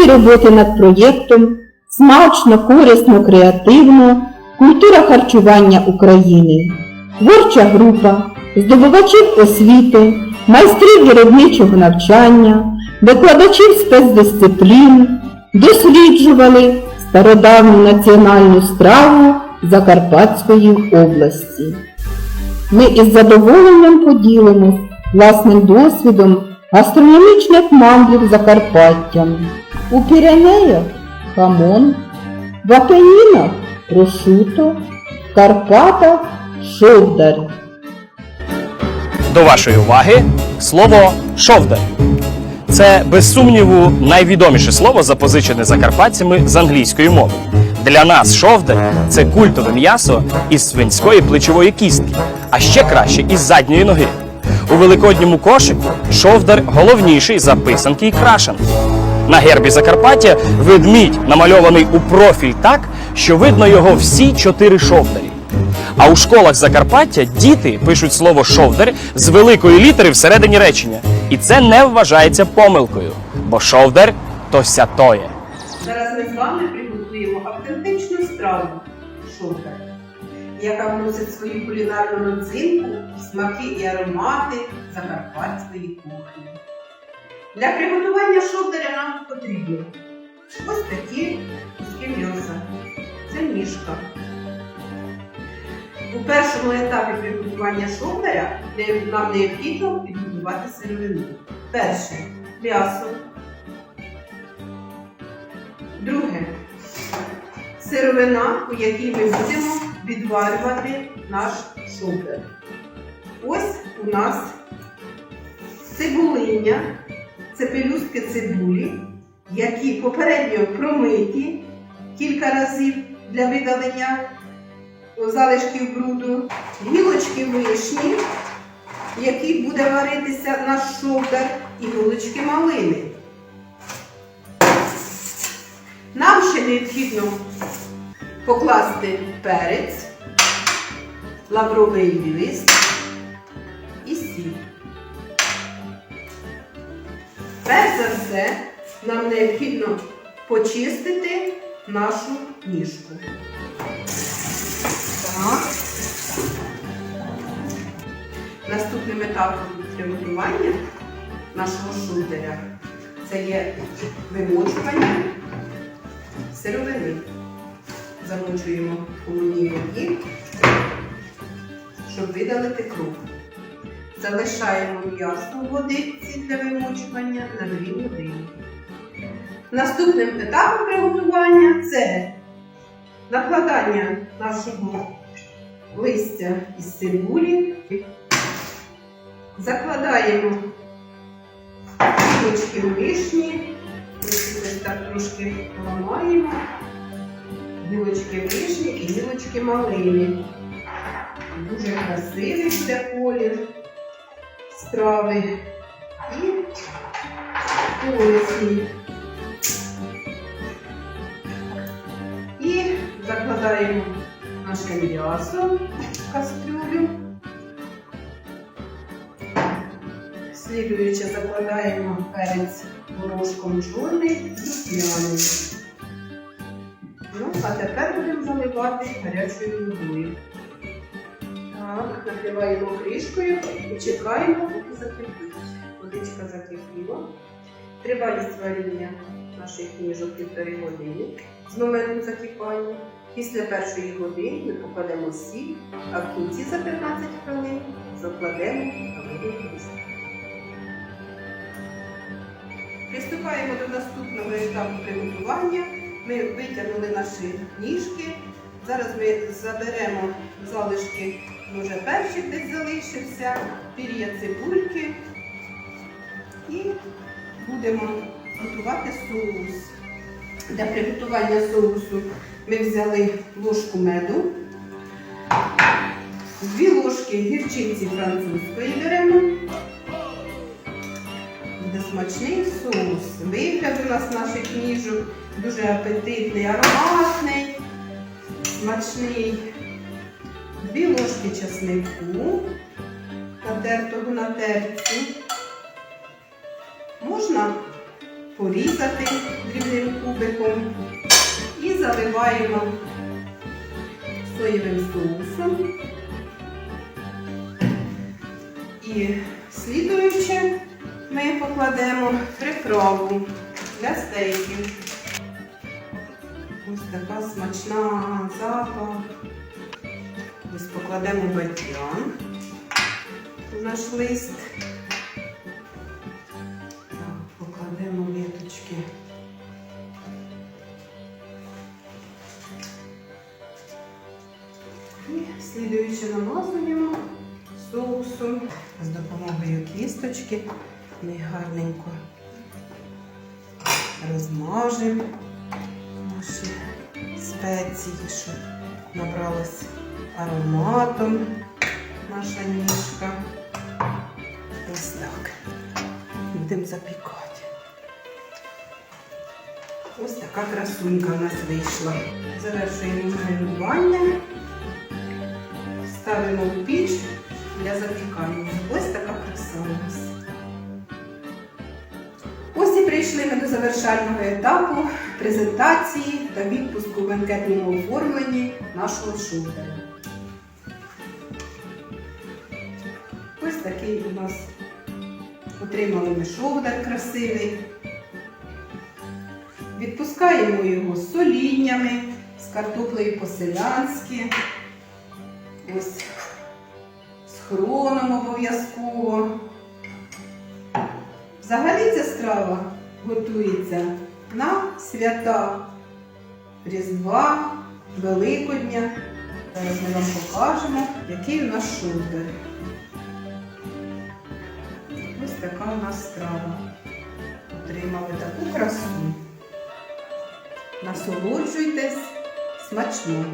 Роки роботи над проєктом смачно, корисно, креативно, культура харчування України, творча група, здобувачів освіти, майстрів виробничого навчання, викладачів спецдисциплін досліджували стародавню національну страву Закарпатської області. Ми із задоволенням поділимось власним досвідом гастрономічних мандрів Закарпаттям. У Піренеях хамон, в Апенінах прошуто, в Карпатах шовдар. До вашої уваги слово шовдар. Це, без сумніву, найвідоміше слово, запозичене закарпатцями з англійської мови. Для нас шовдар це культове м'ясо із свинської плечової кістки, а ще краще із задньої ноги. У великодньому кошику шовдар головніший за писанки і крашанки. На гербі Закарпаття ведмідь намальований у профіль так, що видно його всі чотири шовдарі. А у школах Закарпаття діти пишуть слово шовдар з великої літери всередині речення. І це не вважається помилкою, бо шовдар то сятоє. Зараз ми з вами приготуємо автентичну страву шовдар, яка вносить свою кулінарну родзинку, смаки і аромати закарпатської кухні. Для приготування шовдаря нам потрібні ось такі куски м'яса. Це мішка. У першому етапі приготування шовдаря нам необхідно підготувати сировину. Перше м'ясо. Сировина, у якій ми будемо відварювати наш шовдар. Ось у нас цибулиння, це пелюстки цибулі, які попередньо промиті кілька разів для видалення залишків бруду, гілочки вишні, яких буде варитися наш шовдар, і гілочки малини. Необхідно покласти перець, лавровий лист і сіль. Перш за все, нам необхідно почистити нашу ніжку. Так. Наступним етапом приготування нашого шударя це є вимочування сировини. Замочуємо в холодній воді, щоб видалити кров. Залишаємо м'ясо у водиці для вимочування на 2 години. Наступним етапом приготування це накладання нашого листя із цибулі. Закладаємо кілочки вишні, трошки поламаємо, гілочки вишні і гілочки малини. Дуже красивий буде колір страви і корисний. І закладаємо наше м'ясо в кастрюлю. Слідуючи закладаємо перець горошком чорний і п'яний. Ну, а тепер будемо заливати гарячою водою. Так, накриваємо кришкою і чекаємо, поки закипить. Водичка закипіла. Тривалість варіння наших книжок півтори години з моменту закипання. Після першої години ми покладемо сіль, а в кінці за 15 хвилин закладемо кавовий лист. Приступаємо до наступного етапу приготування. Ми витягнули наші ніжки. Зараз ми заберемо залишки, може перчик десь залишився, пір'я цибульки і будемо готувати соус. Для приготування соусу ми взяли ложку меду, дві ложки гірчиці французької беремо. Смачний соус. Вигляд у нас наших ніжок дуже апетитний, ароматний, смачний. Дві ложки часнику, натертого на терці. Можна порізати дрібним кубиком і заливаємо соєвим соусом. І слідуюче ми покладемо приправу для стейків. Ось така смачна запах. Ось покладемо бальзам в наш лист. Так, покладемо віточки. І слідуючи намазуємо соусом з допомогою кісточки. Ми гарненько розмажемо наші спеції, щоб набралась ароматом наша ніжка. Ось так. Будемо запікати. Ось така красунька в нас вийшла. Завершуємо маринування. Ставимо в піч для запікання. Ось така краса у нас. Ось ми до завершального етапу презентації та відпуску в бенкетному оформленні нашого шутера. Ось такий у нас отримали ми шовдар красивий. Відпускаємо його з соліннями, з картоплею по-селянськи. Ось з хроном обов'язково. Взагалі ця страва готується на свята Різдва, Великодня. Зараз ми вам покажемо, який у нас шулдер. Ось така у нас страва. Отримали таку красу. Насолоджуйтесь смачного.